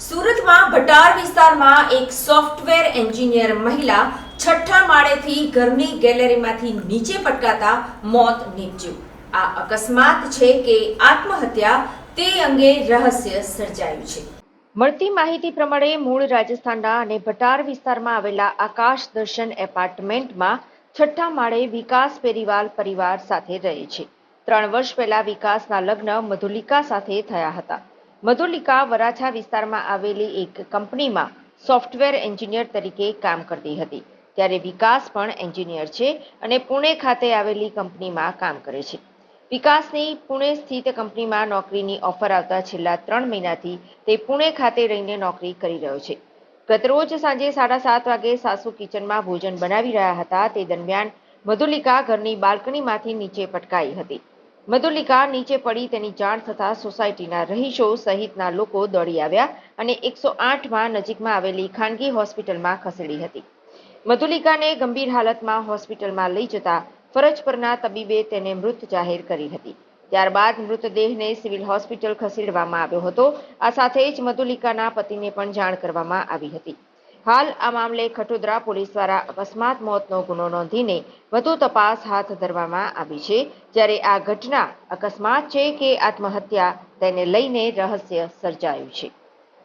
સુરતમાં ભટાર વિસ્તારમાં એક સોફ્ટવેર એન્જિનિયર મહિલા છઠ્ઠા માળેથી ઘરની ગેલેરીમાંથી નીચે પટકાતા મોત નીપજ્યું. આ અકસ્માત છે કે આત્મહત્યા તે અંગે રહસ્ય સર્જાયું છે. મળતી માહિતી પ્રમાણે મૂળ રાજસ્થાનના અને ભટાર વિસ્તારમાં આવેલા આકાશ દર્શન એપાર્ટમેન્ટમાં છઠ્ઠા માળે વિકાસ પેરીવાલ પરિવાર સાથે રહે છે. ત્રણ વર્ષ પહેલા વિકાસના લગ્ન મધુલિકા સાથે થયા હતા. મધુલિકા વરાછા વિસ્તારમાં આવેલી એક કંપનીમાં સોફ્ટવેર એન્જિનિયર તરીકે કામ કરતી હતી. ત્યારે વિકાસ પણ એન્જિનિયર છે અને પુણે ખાતે આવેલી કંપનીમાં કામ કરે છે. વિકાસની પુણે સ્થિત કંપનીમાં નોકરીની ઓફર આવતા છેલ્લા ત્રણ મહિનાથી તે પુણે ખાતે રહીને નોકરી કરી રહ્યો છે. ગતરોજ સાંજે સાડા સાત વાગે સાસુ કિચનમાં ભોજન બનાવી રહ્યા હતા. તે દરમિયાન મધુલિકા ઘરની બાલ્કનીમાંથી નીચે પટકાઈ હતી. મધુલિકા નીચે પડી તેની જાણ થતાં સોસાયટીના રહીશો સહિતના લોકો દોડી આવ્યા અને એકસો આઠમાં નજીકમાં આવેલી ખાનગી હોસ્પિટલમાં ખસેડી હતી. મધુલિકાને ગંભીર હાલતમાં હોસ્પિટલમાં લઈ જતા ફરજ પરના તબીબે તેને મૃત જાહેર કરી હતી. ત્યારબાદ મૃતદેહને સિવિલ હોસ્પિટલ ખસેડવામાં આવ્યો હતો. આ સાથે જ મધુલિકાના પતિને પણ જાણ કરવામાં આવી હતી. હાલ આ મામલે ખટોદરા પોલીસ દ્વારા અકસ્માત મોતનો ગુનો નોંધીને વધુ તપાસ હાથ ધરવામાં આવી છે. જ્યારે આ ઘટના અકસ્માત છે કે આત્મહત્યા તેને લઈને રહસ્ય સર્જાયું છે.